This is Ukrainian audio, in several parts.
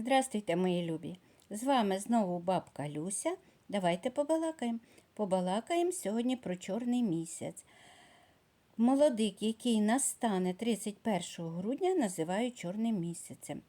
Здравствуйте, мої любі! З вами знову бабка Люся. Давайте побалакаємо. Побалакаємо сьогодні про чорний місяць. Молодик, який настане 31 грудня, називають чорним місяцем.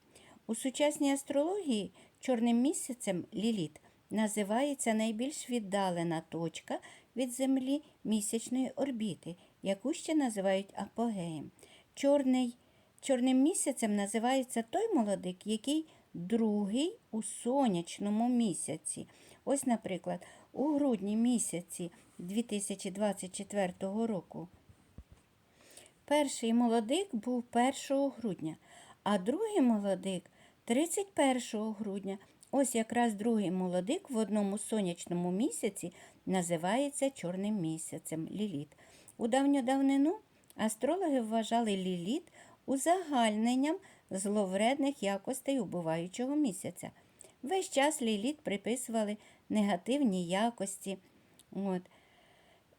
У сучасній астрології чорним місяцем Ліліт називається найбільш віддалена точка від Землі місячної орбіти, яку ще називають апогеєм. Чорний, чорним місяцем називається той молодик, який другий у сонячному місяці. Ось, наприклад, у грудні місяці 2024 року Перший молодик був 1 грудня, а другий молодик 31 грудня. Ось якраз другий молодик в одному сонячному місяці називається чорним місяцем ліліт. У давню давнину астрологи вважали ліліт узагальненням зловредних якостей убиваючого місяця. Весь час ліліт приписували негативні якості. От.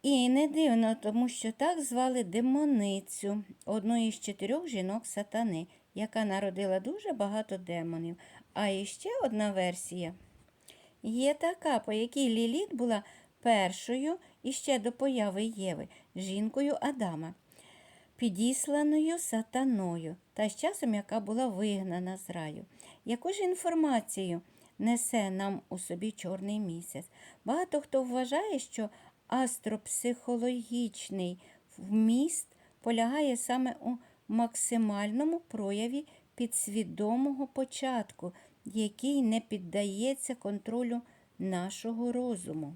І не дивно, тому що так звали демоницю, одну із чотирьох жінок сатани, яка народила дуже багато демонів. А іще одна версія є така, по якій Ліліт була першою іще до появи Єви, жінкою Адама, підісланою сатаною, та з часом, яка була вигнана з раю. Яку ж інформацію несе нам у собі чорний місяць? Багато хто вважає, що астропсихологічний вміст полягає саме у максимальному прояві підсвідомого початку, який не піддається контролю нашого розуму.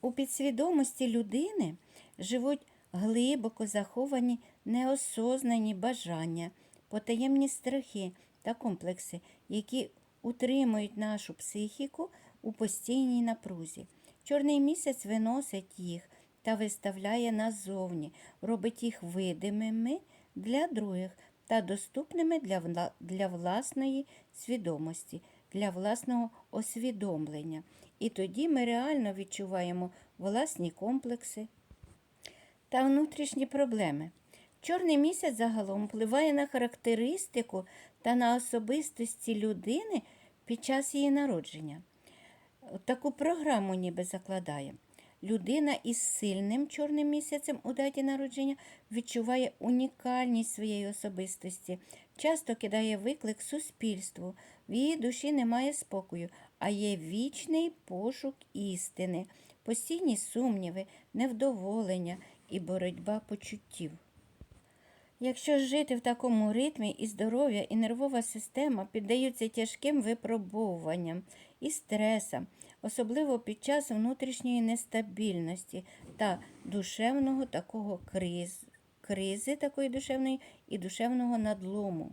У підсвідомості людини живуть глибоко заховані неосознані бажання, потаємні страхи та комплекси, які утримують нашу психіку у постійній напрузі. Чорний місяць виносить їх та виставляє назовні, робить їх видимими для других та доступними для, для власної свідомості, для власного освідомлення. І тоді ми реально відчуваємо власні комплекси та внутрішні проблеми. Чорний місяць загалом впливає на характеристику та на особистості людини під час її народження. Таку програму ніби закладає. Людина із сильним чорним місяцем у даті народження відчуває унікальність своєї особистості, часто кидає виклик суспільству. В її душі немає спокою, а є вічний пошук істини, постійні сумніви, невдоволення і боротьба почуттів. Якщо жити в такому ритмі і здоров'я, і нервова система піддаються тяжким випробовуванням і стресам, особливо під час внутрішньої нестабільності та душевного такого криз, кризи такої душевної і душевного надлому.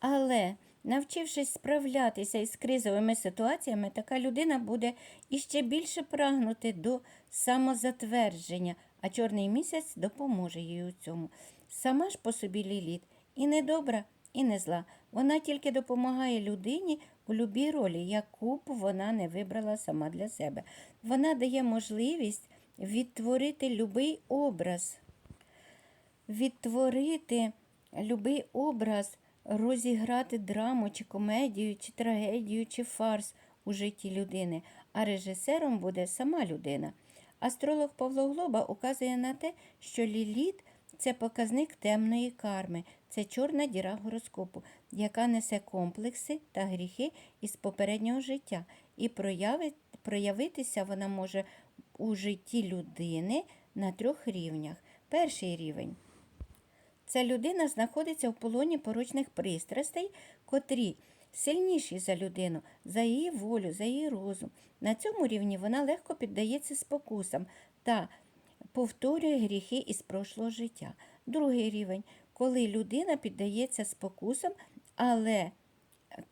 Але, навчившись справлятися із кризовими ситуаціями, така людина буде іще більше прагнути до самозатвердження, а чорний місяць допоможе їй у цьому. Сама ж по собі ліліт і не добра, і не зла. Вона тільки допомагає людині у любій ролі, яку б вона не вибрала сама для себе. Вона дає можливість відтворити любий образ відтворити любий образ, розіграти драму, чи комедію, чи трагедію, чи фарс у житті людини, а режисером буде сама людина. Астролог Павло Глоба указує на те, що ліліт це показник темної карми, це чорна діра гороскопу, яка несе комплекси та гріхи із попереднього життя, і прояви- проявитися вона може у житті людини на трьох рівнях. Перший рівень Ця людина знаходиться в полоні порочних пристрастей, котрі сильніші за людину, за її волю, за її розум. На цьому рівні вона легко піддається спокусам та повторює гріхи із прошлого життя. Другий рівень, коли людина піддається спокусам, але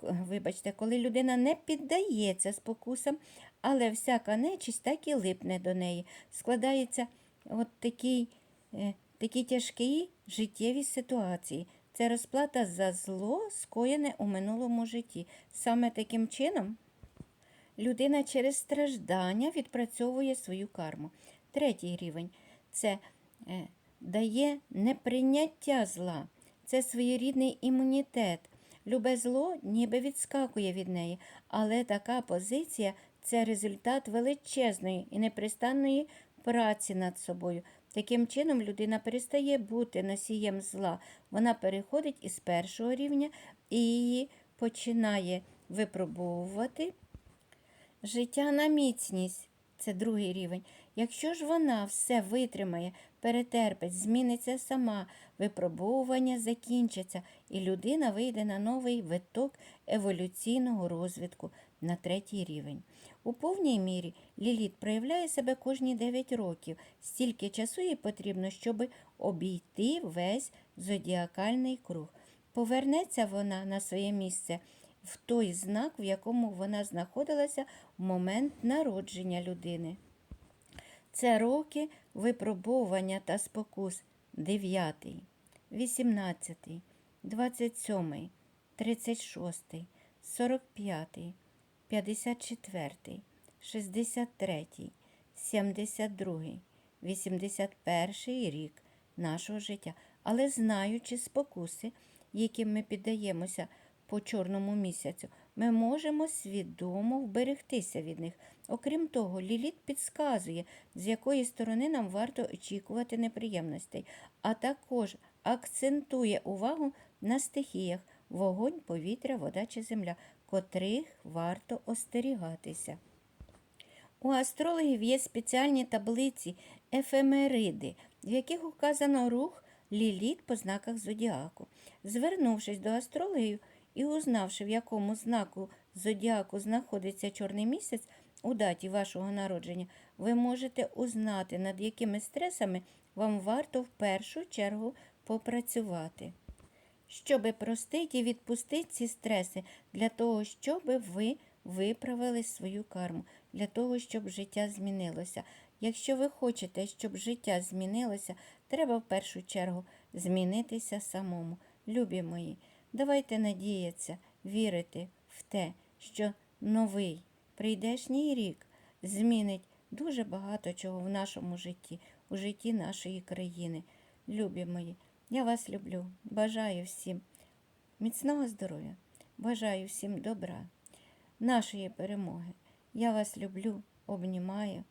Вибачте, коли людина не піддається спокусам, але всяка нечисть так і липне до неї. Складається от такий, е, такі тяжкі життєві ситуації. Це розплата за зло, скоєне у минулому житті. Саме таким чином людина через страждання відпрацьовує свою карму. Третій рівень це е, дає неприйняття зла, це своєрідний імунітет. Любе зло ніби відскакує від неї, але така позиція це результат величезної і непристанної праці над собою. Таким чином, людина перестає бути носієм зла. Вона переходить із першого рівня і її починає випробовувати життя на міцність. Це другий рівень. Якщо ж вона все витримає, перетерпить, зміниться сама, випробовування закінчиться, і людина вийде на новий виток еволюційного розвитку на третій рівень. У повній мірі Ліліт проявляє себе кожні 9 років. Стільки часу їй потрібно, щоб обійти весь зодіакальний круг. Повернеться вона на своє місце в той знак, в якому вона знаходилася в момент народження людини. Це роки випробовування та спокус 9, 18, 27, 36, 45, 54, 63, 72, 81 рік нашого життя. Але знаючи спокуси, яким ми піддаємося по чорному місяцю, ми можемо свідомо вберегтися від них. Окрім того, Ліліт підказує, з якої сторони нам варто очікувати неприємностей, а також акцентує увагу на стихіях вогонь, повітря, вода чи земля, котрих варто остерігатися. У астрологів є спеціальні таблиці ефемериди, в яких указано рух ліліт по знаках зодіаку. Звернувшись до астрологів і узнавши, в якому знаку зодіаку знаходиться чорний місяць у даті вашого народження, ви можете узнати, над якими стресами вам варто в першу чергу попрацювати. Щоби простити і відпустити ці стреси, для того, щоб ви виправили свою карму, для того, щоб життя змінилося. Якщо ви хочете, щоб життя змінилося, треба в першу чергу змінитися самому. Любі мої, давайте надіятися, вірити в те, що новий прийдешній рік змінить дуже багато чого в нашому житті, у житті нашої країни. Любі мої, я вас люблю, бажаю всім міцного здоров'я, бажаю всім добра, нашої перемоги. Я вас люблю, обнімаю.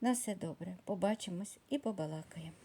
На все добре. Побачимось і побалакаємо.